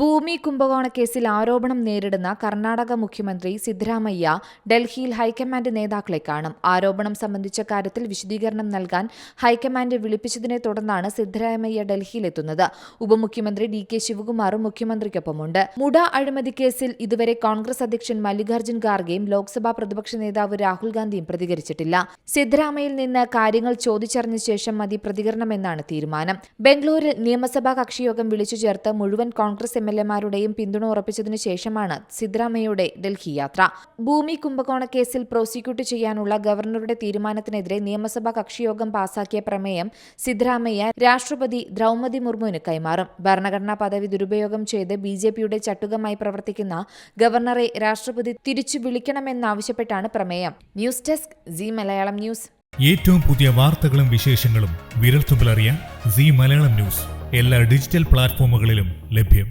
ഭൂമി കുംഭകോണ കേസിൽ ആരോപണം നേരിടുന്ന കർണാടക മുഖ്യമന്ത്രി സിദ്ധരാമയ്യ ഡൽഹിയിൽ ഹൈക്കമാൻഡ് നേതാക്കളെ കാണും. ആരോപണം സംബന്ധിച്ച കാര്യത്തിൽ വിശദീകരണം നൽകാൻ ഹൈക്കമാൻഡ് വിളിപ്പിച്ചതിനെ തുടർന്നാണ് സിദ്ധരാമയ്യ ഡൽഹിയിലെത്തുന്നത്. ഉപമുഖ്യമന്ത്രി ഡി കെ ശിവകുമാറും മുഖ്യമന്ത്രിക്കൊപ്പമുണ്ട്. മുഡ അഴിമതി കേസിൽ ഇതുവരെ കോൺഗ്രസ് അധ്യക്ഷൻ മല്ലികാർജുൻ ഖാർഗെയും ലോക്സഭാ പ്രതിപക്ഷ നേതാവ് രാഹുൽ ഗാന്ധിയും പ്രതികരിച്ചിട്ടില്ല. സിദ്ധരാമയ്യയിൽ നിന്ന് കാര്യങ്ങൾ ചോദിച്ചറിഞ്ഞ ശേഷം മതി പ്രതികരണമെന്നാണ് തീരുമാനം. ബംഗളൂരിൽ നിയമസഭാ കക്ഷിയോഗം വിളിച്ചു ചേർത്ത് മുഴുവൻ കോൺഗ്രസ് എം എൽ എമാരുടെയും പിന്തുണ ഉറപ്പിച്ചതിനു ശേഷമാണ് സിദ്ധരാമയ്യയുടെ ഡൽഹി യാത്ര. ഭൂമി കുംഭകോണ കേസിൽ പ്രോസിക്യൂട്ട് ചെയ്യാനുള്ള ഗവർണറുടെ തീരുമാനത്തിനെതിരെ നിയമസഭാ കക്ഷിയോഗം പാസാക്കിയ പ്രമേയം സിദ്ധരാമയ്യ രാഷ്ട്രപതി ദ്രൗപതി മുർമുവിന് കൈമാറും. ഭരണഘടനാ പദവി ദുരുപയോഗം ചെയ്ത് ബി ജെ പിയുടെ ചട്ടുകമായി പ്രവർത്തിക്കുന്ന ഗവർണറെ രാഷ്ട്രപതി തിരിച്ചു വിളിക്കണമെന്നാവശ്യപ്പെട്ടാണ് പ്രമേയം. News desk Zee Malayalam news. ഏറ്റവും പുതിയ വാർത്തകളും വിശേഷങ്ങളും വിരൽത്തുമ്പിലറിയാൻ സി മലയാളം ന്യൂസ്. എല്ലാ ഡിജിറ്റൽ പ്ലാറ്റ്ഫോമുകളിലും ലഭ്യം.